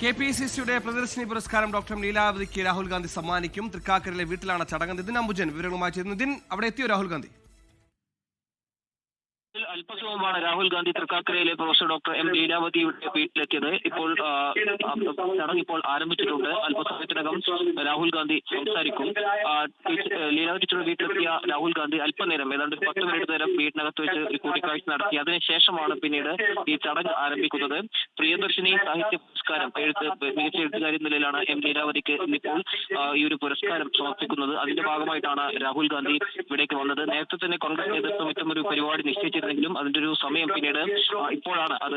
K P C സിയുടെ പ്രദർശിനി പുരസ്കാരം doctor ലീലാവതിക്ക് Rahul Gandhi സമ്മാനിക്കും. തൃക്കാക്കരയിലെ വീട്ടിലാണ് ചടങ്ങ് നിതിൻ അംബുജൻ വിവരങ്ങളുമായി ചേരുന്നു. നിതിൻ അവിടെ എത്തിയോ രാഹുൽ ഗാന്ധി? അല്പസമയമാണ് രാഹുൽ ഗാന്ധി തൃക്കാക്കരയിലെ പ്രൊഫസർ ഡോക്ടർ എം ലീലാവതിയുടെ വീട്ടിലെത്തിയത്. ഇപ്പോൾ ചടങ്ങ് ഇപ്പോൾ ആരംഭിച്ചിട്ടുണ്ട്. അല്പസമയത്തിനകം രാഹുൽ ഗാന്ധി സംസാരിക്കും. ലീലാ ടീച്ച- ടീച്ചറുടെ വീട്ടിലെത്തിയ രാഹുൽ ഗാന്ധി അല്പനേരം ഏതാണ്ട് പത്ത് മിനിറ്റ് നേരം വീട്ടിനകത്ത് വെച്ച് കൂടിക്കാഴ്ച നടത്തി. അതിനുശേഷമാണ് പിന്നീട് ഈ ചടങ്ങ് ആരംഭിക്കുന്നത്. പ്രിയദർശിനി സാഹിത്യ പുരസ്കാരം എഴുത്ത് മികച്ച എഴുത്തുകാരി നിലയിലാണ് എം ലീലാവതിക്ക് ഇന്നിപ്പോൾ ഈ ഒരു പുരസ്കാരം സമർപ്പിക്കുന്നത്. അതിന്റെ ഭാഗമായിട്ടാണ് രാഹുൽ ഗാന്ധി ഇവിടേക്ക് വന്നത്. നേരത്തെ തന്നെ കോൺഗ്രസ് നേതൃത്വം ഒരു പരിപാടി നിശ്ചയിച്ചിരുന്നെങ്കിലും അതിന്റെ ഒരു സമയം പിന്നീട് ഇപ്പോഴാണ് അത്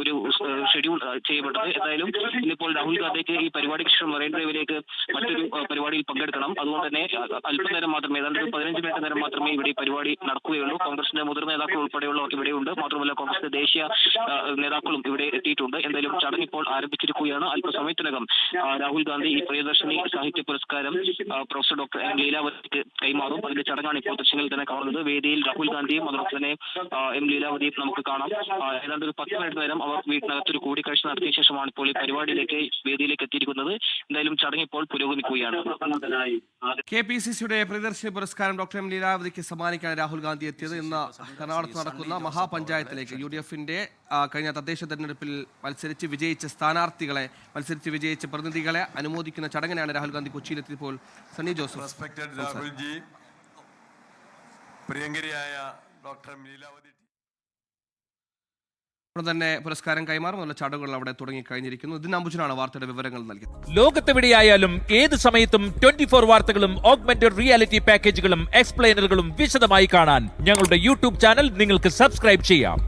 ഒരു ഷെഡ്യൂൾ ചെയ്യപ്പെട്ടത്. എന്തായാലും ഇന്നിപ്പോൾ രാഹുൽ ഗാന്ധിക്ക് ഈ പരിപാടിക്ക് ശേഷം ഡ്രൈവിലേക്ക് മറ്റൊരു പരിപാടിയിൽ പങ്കെടുക്കണം. അതുകൊണ്ട് തന്നെ അല്പനേരം മാത്രമേ ഏതാണ്ട് ഒരു പതിനഞ്ച് മിനിറ്റ് നേരം മാത്രമേ ഇവിടെ ഈ പരിപാടി നടക്കുകയുള്ളൂ. കോൺഗ്രസിന്റെ മുതിർന്ന നേതാക്കൾ ഉൾപ്പെടെയുള്ളവർ ഇവിടെയുണ്ട്. മാത്രമല്ല കോൺഗ്രസിന്റെ ദേശീയ നേതാക്കളും ഇവിടെ എത്തിയിട്ടുണ്ട്. എന്തായാലും ചടങ്ങ് ഇപ്പോൾ ആരംഭിച്ചിരിക്കുകയാണ്. അല്പസമയത്തിനകം രാഹുൽ ഗാന്ധി ഈ പ്രിയദർശിനി സാഹിത്യ പുരസ്കാരം പ്രൊഫസർ ഡോക്ടർ എം ലീലാവതിക്ക് കൈമാറും. അതിന്റെ ചടങ്ങാണ് ഇപ്പോൾ ദൃശ്യങ്ങളിൽ തന്നെ കാണുന്നത്. വേദിയിൽ രാഹുൽ ഗാന്ധിയും അതോടൊപ്പം തന്നെ എം ലീലാവതിയും നമുക്ക് കാണാം. ഏതാണ്ട് ഒരു പത്ത് മിനിറ്റ് നേരം അവർ വീട്ടിനകത്തൊരു കൂടിക്കാഴ്ച നടത്തിയ ശേഷമാണ് ഇപ്പോൾ ഈ പരിപാടിയിലേക്ക് വേദിയിലേക്ക് എത്തിയിരിക്കുന്നത് എന്തായാലും ചടങ്ങ് ഇപ്പോൾ പുരോഗമിക്കുകയാണ്. കെ പി സി സിയുടെ പ്രിയദർശിനി പുരസ്കാരം ഡോക്ടർ എം ലീലാവതിക്ക് സമ്മാനിക്കാൻ രാഹുൽ ഗാന്ധി എത്തിയത് ഇന്ന് കർണാടകത്ത് നടക്കുന്ന മഹാപഞ്ചായത്തിലേക്ക്. യു ഡി എഫിന്റെ കഴിഞ്ഞ തദ്ദേശ തെരഞ്ഞെടുപ്പിൽ മത്സരിച്ച് വിജയിച്ച സ്ഥാനാർത്ഥികളെ മത്സരിച്ച് വിജയിച്ച പ്രതിനിധികളെ അനുമോദിക്കുന്ന ചടങ്ങിനാണ് രാഹുൽ ഗാന്ധി കൊച്ചിയിലെത്തിയപ്പോൾ സണ്ണി ജോസഫ്. പ്രിയങ്കരിയായ ഡോക്ടർ ലീലാവതി ഉടൻ തന്നെ പുരസ്കാരം കൈമാറും. ചടങ്ങുകൾ അവിടെ തുടങ്ങിക്കഴിഞ്ഞിരിക്കുന്നു. കഴിഞ്ഞിരിക്കുന്നു അംബുജനാണ് വാർത്തയുടെ വിവരങ്ങൾ നൽകിയത്. ലോകത്തെവിടെയായാലും ഏത് സമയത്തും ട്വന്റി ഫോർ വാർത്തകളും ഓഗ്മെന്റഡ് റിയാലിറ്റി പാക്കേജുകളും എക്സ്പ്ലെയിനറുകളും വിശദമായി കാണാൻ ഞങ്ങളുടെ യൂട്യൂബ് ചാനൽ നിങ്ങൾക്ക് സബ്സ്ക്രൈബ് ചെയ്യാം.